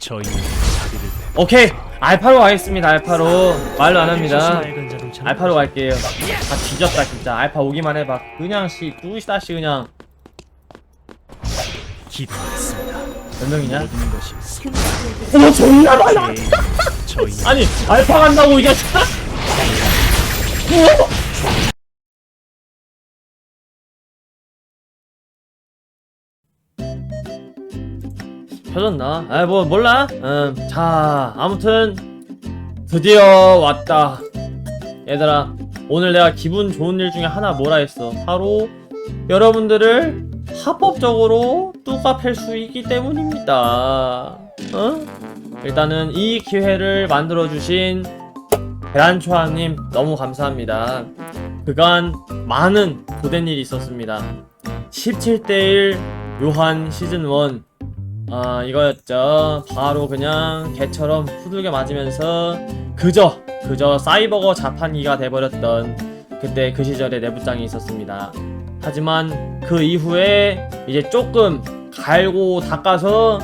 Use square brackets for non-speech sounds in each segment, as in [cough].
저희는 자비를 베 오케이. 알파로 가겠습니다 알파로. 말로 안 합니다. 알파로 갈게요. 다 뒤졌다 진짜. 알파 오기만 해봐. 그냥 씨 뚜시다시 그냥. 기도했습니다. 몇 명이냐? 모든 것이 소- 어 존나 많아. 저희 아니 알파 간다고 이 자식아 펴졌나? 아 뭐 몰라 음 자 아무튼 드디어 왔다 얘들아 오늘 내가 기분 좋은 일 중에 하나 뭐라 했어 바로 여러분들을 합법적으로 뚜가 팰수 있기 때문입니다 어? 일단은 이 기회를 만들어주신 계란초아님 너무 감사합니다. 그간 많은 고된 일이 있었습니다. 17대1 요한 시즌1 아 이거였죠. 바로 그냥 개처럼 후들겨 맞으면서 그저 그저 사이버거 자판기가 돼버렸던 그때 그 시절의 내부장이 있었습니다. 하지만 그 이후에 이제 조금 갈고 닦아서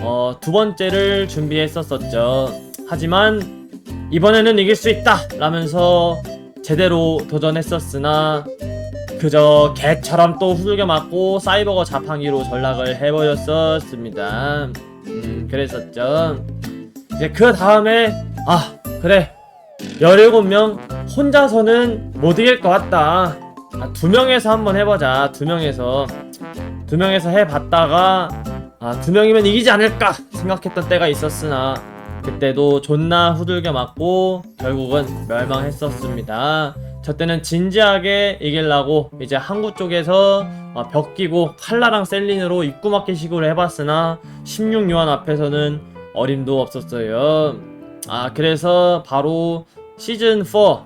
어, 두 번째를 준비했었었죠. 하지만 이번에는 이길 수 있다! 라면서 제대로 도전했었으나 그저 개처럼 또 후들겨 맞고 사이버거 자판기로 전락을 해버렸었습니다. 음, 그랬었죠. 이제 그 다음에 아, 그래. 17명 혼자서는 못 이길 것 같다. 아, 두 명에서 한번 해보자. 두 명에서. 두 명에서 해봤다가 아, 두 명이면 이기지 않을까 생각했던 때가 있었으나 그때도 존나 후들겨 맞고 결국은 멸망했었습니다. 저 때는 진지하게 이기려고 이제 항구 쪽에서 어, 벽 끼고 칼라랑 셀린으로 입구 막기 식으로 해봤으나 16요한 앞에서는 어림도 없었어요. 아 그래서 바로 시즌 4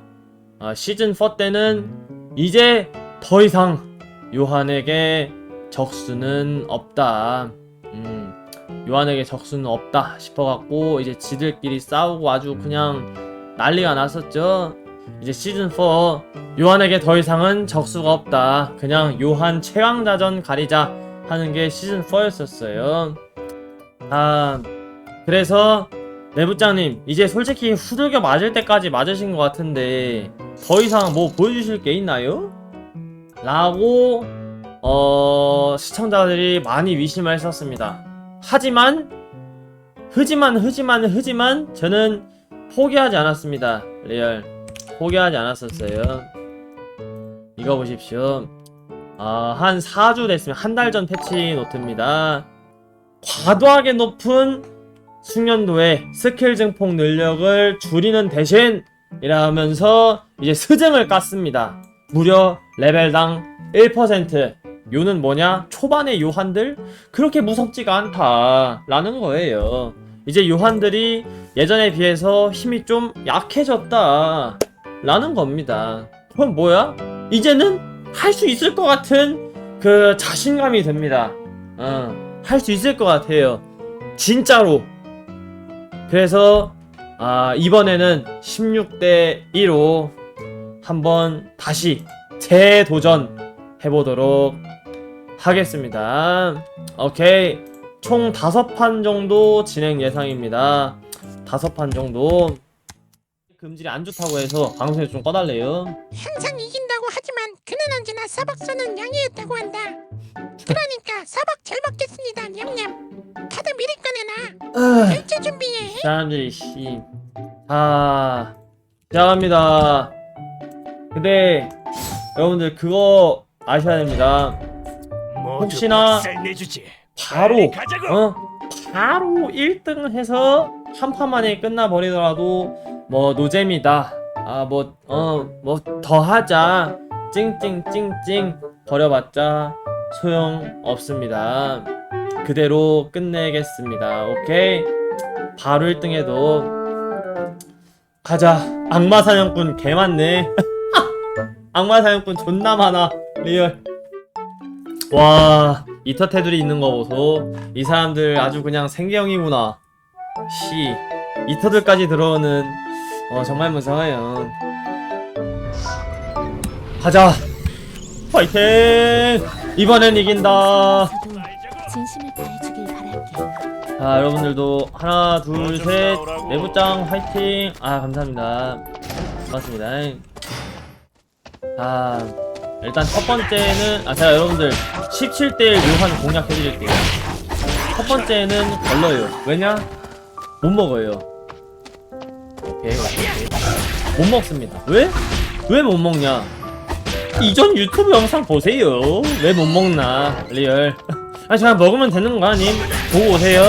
아, 시즌 4 때는 이제 더 이상 요한에게 적수는 없다. 음, 요한에게 적수는 없다 싶어갖고 이제 지들끼리 싸우고 아주 그냥 난리가 났었죠. 이제 시즌 4 요한에게 더 이상은 적수가 없다. 그냥 요한 최강자전 가리자 하는 게 시즌 4였었어요. 아 그래서 내부장님 이제 솔직히 후들겨 맞을 때까지 맞으신 것 같은데 더 이상 뭐 보여주실 게 있나요? 라고 어 시청자들이 많이 위심을 했었습니다. 하지만 흐지만 흐지만 흐지만 저는 포기하지 않았습니다. 리얼 포기하지 않았었어요. 이거 보십시오. 아, 한 4주 됐으면 한 달 전 패치 노트입니다. 과도하게 높은 숙련도의 스킬 증폭 능력을 줄이는 대신 이라면서 이제 스증을 깠습니다. 무려 레벨당 1%. 요는 뭐냐? 초반의 요한들 그렇게 무섭지가 않다라는 거예요. 이제 요한들이 예전에 비해서 힘이 좀 약해졌다 라는 겁니다. 그럼 뭐야? 이제는 할 수 있을 것 같은 그 자신감이 듭니다. 어, 할 수 있을 것 같아요. 진짜로. 그래서 아, 이번에는 16대 1로 한번 다시 재도전 해보도록 하겠습니다. 오케이. 총 다섯 판 정도 진행 예상입니다. 다섯 판 정도. 금질이 안 좋다고 해서 방송에 좀 꺼달래요. 항상 이긴다고 하지만 그는 언제나 사박선은 양이었다고 한다. 그러니까 사박 잘 먹겠습니다. 냠냠. 카드 미리 꺼내놔. 아, 결제 준비해. 사람들이 씨. 아, 시작합니다. 근데 여러분들 그거 아셔야 됩니다. 모두 혹시나. 바로. 어? 바로 1등 해서 한 판 만에 끝나버리더라도 뭐 노잼이다. 아 뭐 어 뭐 더 하자. 찡찡찡찡 버려봤자 소용 없습니다. 그대로 끝내겠습니다. 오케이? 바로 1등 해도. 가자. 악마 사냥꾼 개 많네. [laughs] 악마 사냥꾼 존나 많아 리얼 와 이터 테두리 있는 거 보소 이 사람들 아주 그냥 생경이구나. 씨 이터들까지 들어오는 어 정말 무서워요. 가자. 파이팅! 이번엔 이긴다. 저도 진심을 다해주길 바랄게. 자 여러분들도 하나 둘 셋. 내부장 화이팅! 아 감사합니다. 고맙습니다. 자 일단 첫 번째는 아 제가 여러분들 17대1 묘한 공략 해 드릴게요. 첫 번째는 걸러요. 왜냐? 못 먹어요. 오케이 오케이. 못 먹습니다. 왜? 왜 못 먹냐? 이전 유튜브 영상 보세요. 왜 못 먹나? 리얼. [laughs] 아 제가 먹으면 되는 거 아님? 보고 오세요.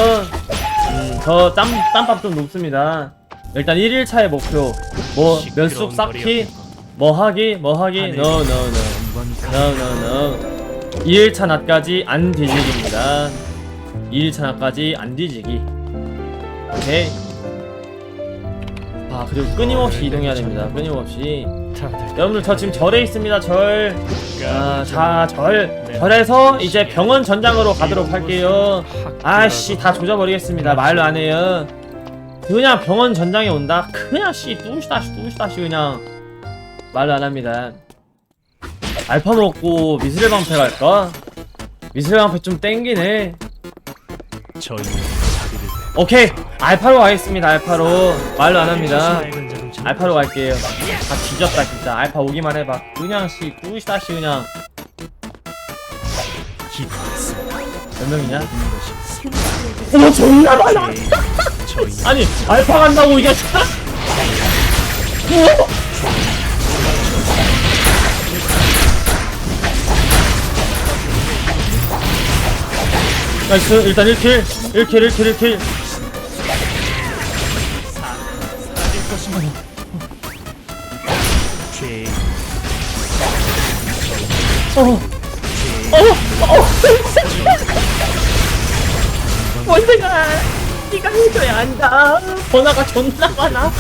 음, 저 땀, 땀밥 좀 높습니다. 일단 1일차의 목표. 뭐몇쑥 쌓기 뭐 하기? 뭐 하기? 하늘. no no no no no no. 2일차 낮까지 안 뒤지기입니다. 2일차 낮까지 안 뒤지기. 오케이. 아 그리고 끊임없이 이동해야 됩니다. 끊임없이. 여러분들 저 지금 절에 있습니다. 절. 아, 자, 절, 절에서 이제 병원 전장으로 가도록 할게요. 아씨, 다 조져버리겠습니다. 말로 안 해요. 그냥 병원 전장에 온다? 그냥 씨, 뚜시다시, 뚜시다시 그냥. 말로 안 합니다. 알파 먹고 미스릴 방패 갈까? 미스릴 방패 좀 땡기네. 오케이, 알파로 가겠습니다. 알파로 말로 안 합니다. 알파로 갈게요. 다 뒤졌다 진짜. 알파 오기만 해봐. 그냥 씨, 뚜시다시 그냥 기도했습니다. 몇 명이냐? 어머 존나 많아 아니 알파 간다고 이게 우와! 나이스 일단 1킬 1킬 1킬 1킬 죄 어. 어. 어. 원생아 네가 해줘야 한다 번화가 존나 많아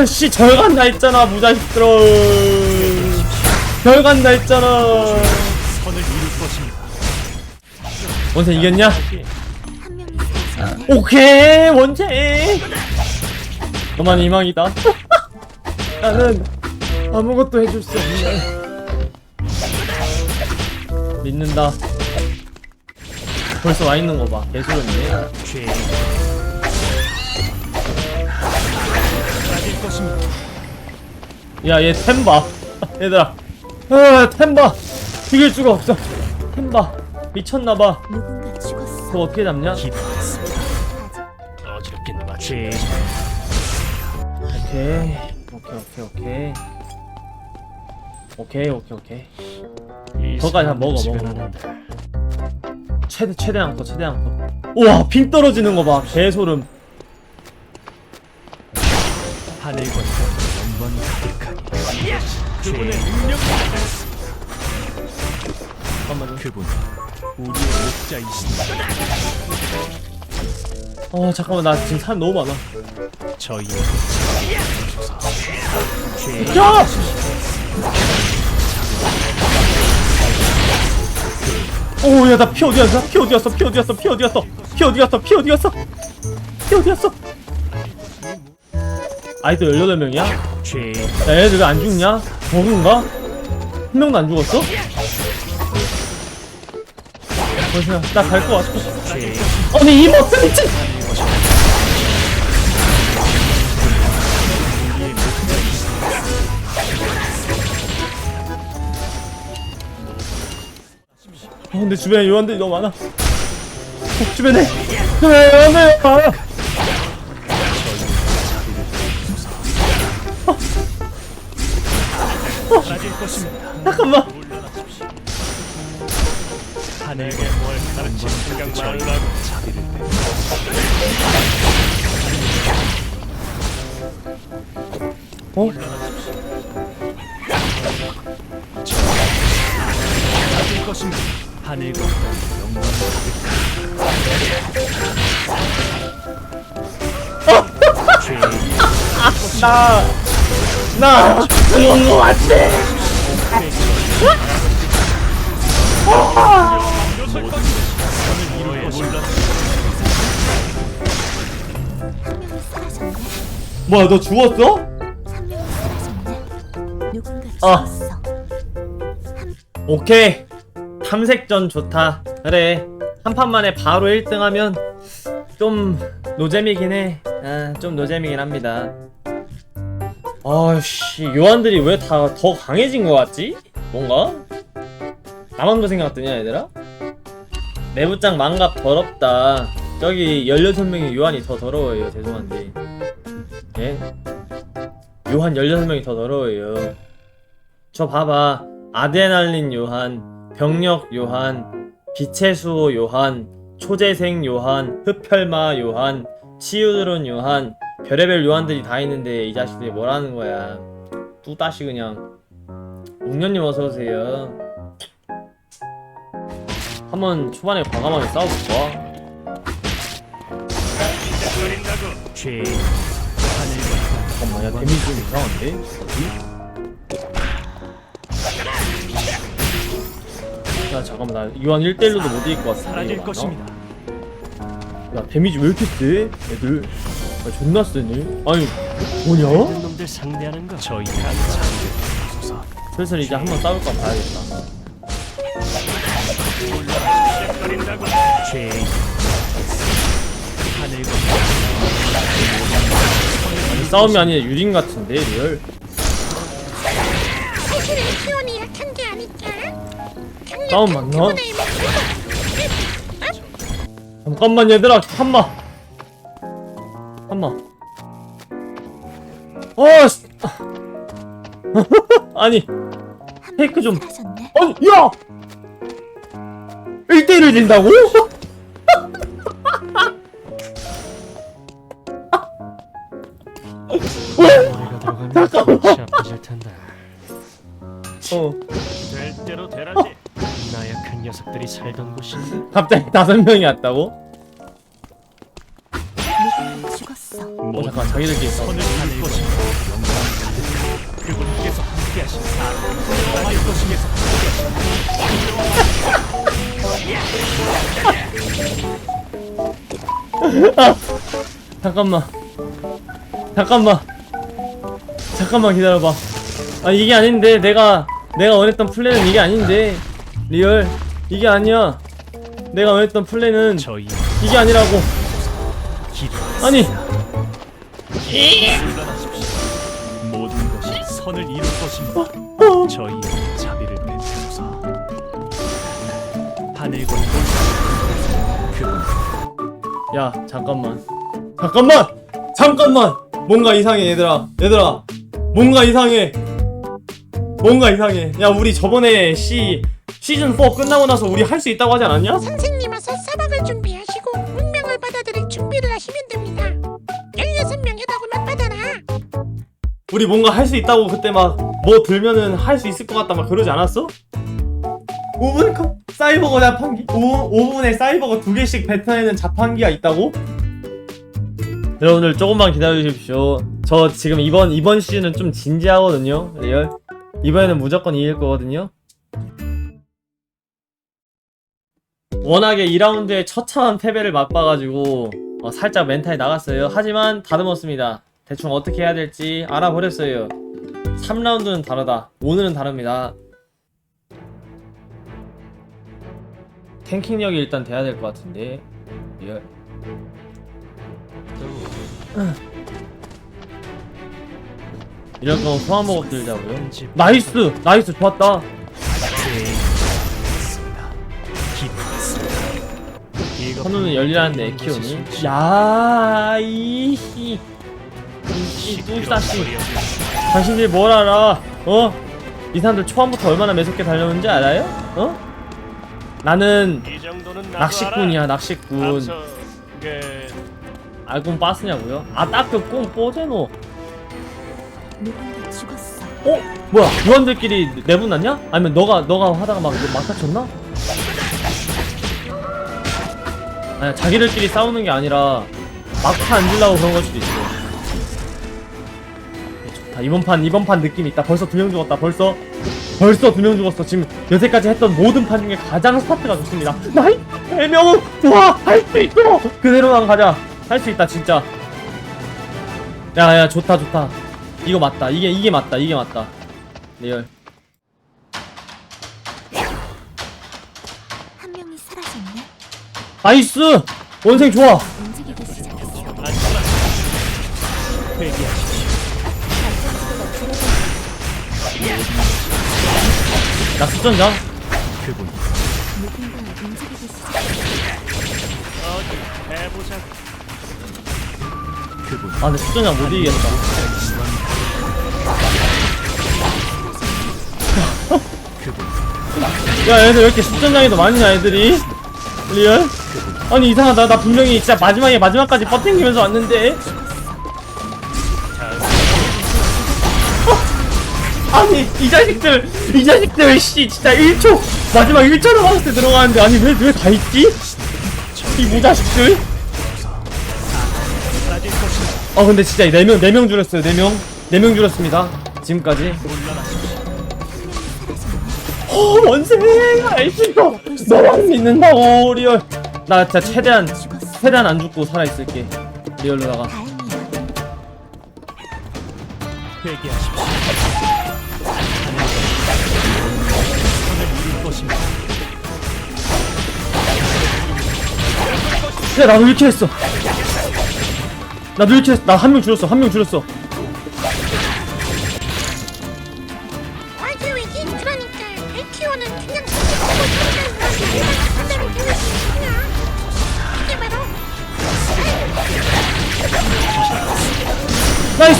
아씨 절 간다 했잖아 무자식들어 선을 이룰 것입니다. 원생 이겼냐? 쓰러져 오케이 원체 너만 희망이다. [laughs] 나는 아무것도 해줄 수 없네. 믿는다. 벌써 와 있는 거 봐. 개소리네. 죄 빠질 것입니다. 야얘 템봐. 얘들아. 아 템봐. 이길 수가 없어. 템봐 미쳤나봐. 누군가 죽었어. 그거 어떻게 잡냐. 어저께는 마치 오케이. 오케이 오케이 오케이. 오케이 오케이 오케이. 거기까지 한번 먹어, 먹어. 최대 최대한 커 최대한 커 우와 빙 떨어지는 거봐 개소름. 하늘과 땅 영광 가득하게 그분의 능력 잠깐만요. 그분 우리의 목자이십니다. 어 잠깐만 나 지금 사람 너무 많아 저희 죄 야! 오야 나 피 어디 갔어 피 어디 갔어 피 어디 갔어 피 어디 갔어 피 어디 갔어 피 어디 갔어 피 어디 갔어 아이도 18명이야? 죄야 얘들 왜 안 죽냐? 버그인가? 한 명도 안 죽었어? 벌써 나갈 거 같아 죄 아니 이 모습 미친 어, 근데 주변에 요한들이 너무 많아. 어, 주변에 요한들 많아. 빠질 것입니다. 잠깐만. 하늘에게 뭘 가르칠 생각 말라고 자비를 베 어? 빠질 것입니다. 하늘과 땅 영광 나, 나 죽은 거 같아. 뭐야, 너 죽었어? 한 명이 쓰러졌네 누군가 아. 죽었어 오케이. 탐색전 좋다. 그래. 한 판 만에 바로 1등 하면 좀 노잼이긴 해. 아, 좀 노잼이긴 합니다. 아씨, 요한들이 왜 다 더 강해진 것 같지? 뭔가? 나만 그 생각 드냐, 얘들아? 내부장 망갑 더럽다. 저기 16명의 요한이 더 더러워요. 죄송한데. 예? 요한 16명이 더 더러워요. 저 봐봐. 아드레날린 요한, 병력 요한, 빛의 수호 요한, 초재생 요한, 흡혈마 요한, 치유드론 요한, 별의별 요한들이 다 있는데 이 자식들이 뭐라는 거야. 뚜다시 그냥. 옥년님 어서오세요. 한번 초반에 과감하게 싸워볼까? 잠깐만, 야, 데미지 좀 이상한데? 야, 잠깐만, 나 요한 1대1로도 못 이길 것 같은데. 사라질 이거 맞나? 것입니다. 야, 데미지 왜 이렇게 세? 애들. 야, 존나 세네. 아니, 뭐냐? 모든 놈들 상대하는 거 저희 한 장소서 슬슬 이제 한번 싸울까 봐야겠다. 시작거린다고 죄 하늘과 싸움이 아니라 유린 같은데, 리얼. 사실은 키온이 약한 게 아닐까? 싸움 맞나? 잠깐만, 얘들아, 한마. 한마. 어, 씨. [laughs] 아니, 한 페이크 좀. 아니, 야! 1대1을 진다고? 녀석들이 살던 곳인데 갑자기 다섯 명이 왔다고? 죽었어. 어, 잠깐, 자기들끼리 싸워. 선을 하늘 것이며 영광 가득 그분께서 함께하신 사람 하늘 것이면서 잠깐만. 잠깐만. 잠깐만 기다려봐. 아 이게 아닌데 내가 내가 원했던 플랜은 이게 아닌데 리얼 이게 아니야. 내가 원했던 플랜은 저희 이게 아니라고. 아니. 모든 것이 선을 이룰 것입니다. 저희의 자비를 베푸소서 하늘과 그야 잠깐만. 잠깐만! 잠깐만! 뭔가 이상해 얘들아. 얘들아. 뭔가 이상해. 뭔가 이상해. 야 우리 저번에 시 시즌 4 끝나고 나서 우리 할 수 있다고 하지 않았냐? 선생님 어서 사박을 준비하시고 운명을 받아들일 준비를 하시면 됩니다. 16명 해다고만 받아라. 우리 뭔가 할 수 있다고 그때 막 뭐 들면은 할 수 있을 것 같다 막 그러지 않았어? 5분 컷 사이버거 자판기 5, 5분에 사이버거 두 개씩 뱉어내는 자판기가 있다고? 여러분들 조금만 기다려주십시오 저 지금 이번 이번 시즌은 좀 진지하거든요 리얼 이번에는 무조건 이길 거거든요 워낙에 2라운드에 처참한 패배를 맛봐가지고 어, 살짝 멘탈이 나갔어요. 하지만 다듬었습니다. 대충 어떻게 해야 될지 알아버렸어요. 3라운드는 다르다. 오늘은 다릅니다. 탱킹력이 일단 돼야 될 것 같은데. 리얼 이럴 거면 소화먹업 들자고요. 나이스! 나이스! 좋았다 현우는 열리라는데 에키오니 야 이씨 이씨 뚱싸씨 당신들이 뭘 알아 어? 이 사람들 초반부터 얼마나 매섭게 달려오는지 알아요? 어? 나는 이 정도는 나도 낚시꾼이야 알아. 낚시꾼 앞서 그 알고 빠스냐고요? 아 딱그 꽁 뽀제노 누군가 죽었어. 어? 뭐야 요원들끼리 내분 났냐? 아니면 너가 너가 하다가 막 막다쳤나? 아니 자기들끼리 싸우는 게 아니라 막타 안 주려고 그런 걸 수도 있어. 네, 좋다. 이번 판 이번 판 느낌 있다. 벌써 두 명 죽었다. 벌써 벌써 두 명 죽었어. 지금 여태까지 했던 모든 판 중에 가장 스타트가 좋습니다. 나이 대명은 좋아! 할 수 있어! 그대로만 가자. 할 수 있다 진짜. 야야 좋다 좋다. 이거 맞다. 이게 이게 맞다. 이게 맞다. 리얼 나이스! 원생 좋아. 해보자. 그분 아 근데 수전장 못 이기겠다. [laughs] 야 얘들 왜 이렇게 수전장에도 많냐 애들이 리얼? 아니 이상하다 나 분명히 진짜 마지막에 마지막까지 버팅기면서 왔는데 아니 이 자식들 이 자식들 씨 진짜 1초 마지막 1초 남았을 때 들어가는데 아니 왜 왜 다 있지? 이 무자식들 사라질 것입니다. 아 근데 진짜 4명 4명 줄였어요 4명 4명 줄였습니다 지금까지. 어 원생 있어 너만 믿는다고 리얼 나 진짜 최대한. 최대한 안 죽고 살아있을게 리얼로다가 다행이야. 회개하십시오. 선을 이룰 것입니다. 야 나도 이렇게 했어 나도 이렇게 했어 나 한 명 줄였어 한 명 줄였어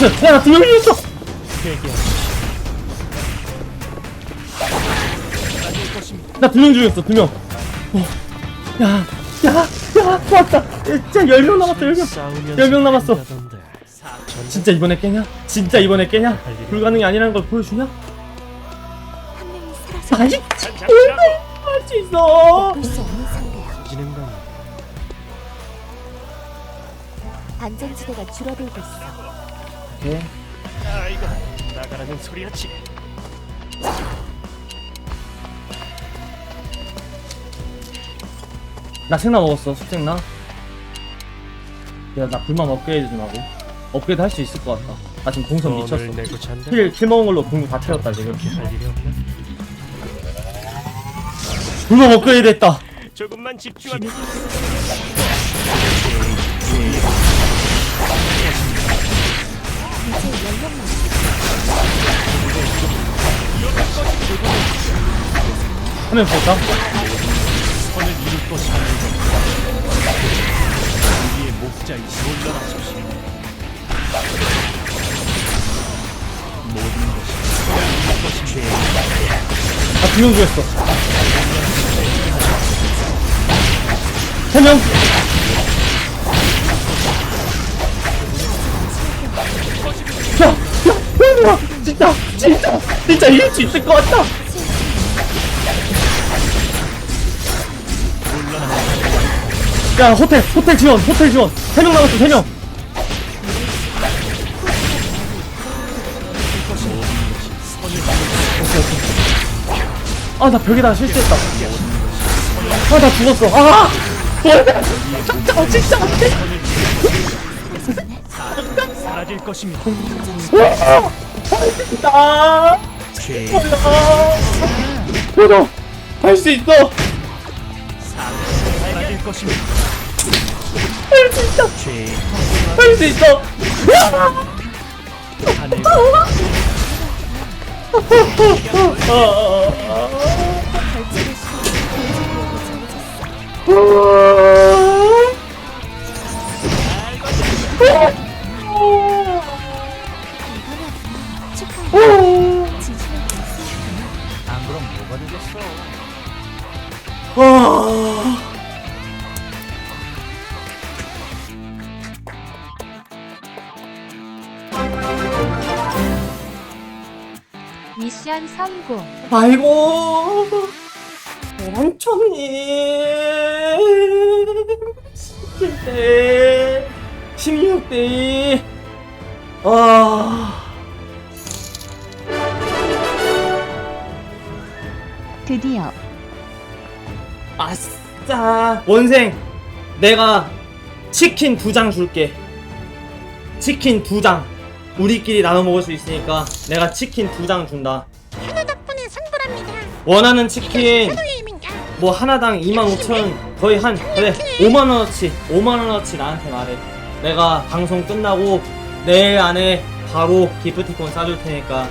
나이스 야 나 두명 줄였어 회개하십시오. 사라질 것입니다. 나두명 줄였어 두 명 어. 야 야야 좋았다 진짜 10명 남았어 10명 싸우면 열명 남았어. 진짜 이번에 깨냐? 진짜 이번에 깨냐? 불가능이 아니라는 걸 보여주냐? 잡자고 할수 있어 안전지대가 줄어들고 있어. 오케이 아이고 나가라는 소리였지. 나 생나 먹었어 숙생나. 야나 불만 업그레이드 좀 하고. 업그레이드 할 수 있을 것 같다. 나 지금 공선 미쳤어. 돈을 내고 잔다. 킬, 킬 먹은 걸로 공부 다 채웠다 지금. 이렇게 할 일이 없나? 불만 업그레이드 했다. 조금만 집중하면 명 죽었다 선을 이룰 것입니다. 우리의 목자이시 물러나십시오. 모든 것이 선을 이룰 것입니다. 나두명 죽였어 세 명 야! 야! 야! 진짜! 진짜! 진짜 이길 수 있을 것 같다! 야 호텔! 호텔 지원! 호텔 지원! 세 명 남았어 세 명! 아 나 벽에다 실수했다 아 나 죽었어 아! 뭐야 진짜 진짜 안돼 사라질 것입니다. 나죄 보여 할수 있어 사라질 것입니다. 할수 있어 죄할수 있어 하늘 결제를 아이고. 왕천님. 17대 16대. 아. 드디어. 아싸. 원생 내가 치킨 두 장 줄게. 치킨 두 장. 우리끼리 나눠 먹을 수 있으니까 내가 치킨 두 장 준다 원하는 치킨 뭐 하나당 25,000 거의 한 그래 5만 원어치 5만 원어치 나한테 말해. 내가 방송 끝나고 내일 안에 바로 기프티콘 싸줄 테니까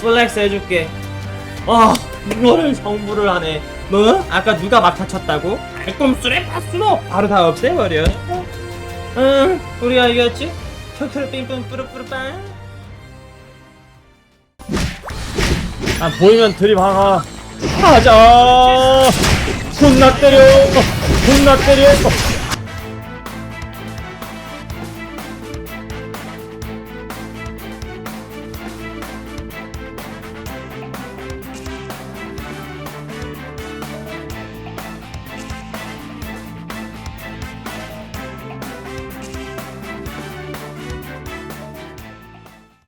플렉스 해줄게. 아 이거를 정부를 하네. 뭐? 아까 누가 막 다쳤다고? 알꼼수레 파스노 바로 다 없애버려. 응 우리가 이겼지? 큐큐르 삥삥 뿌르뿌르빵. 아 보이면 들이박아 가자. 존나 때려. 존나 때려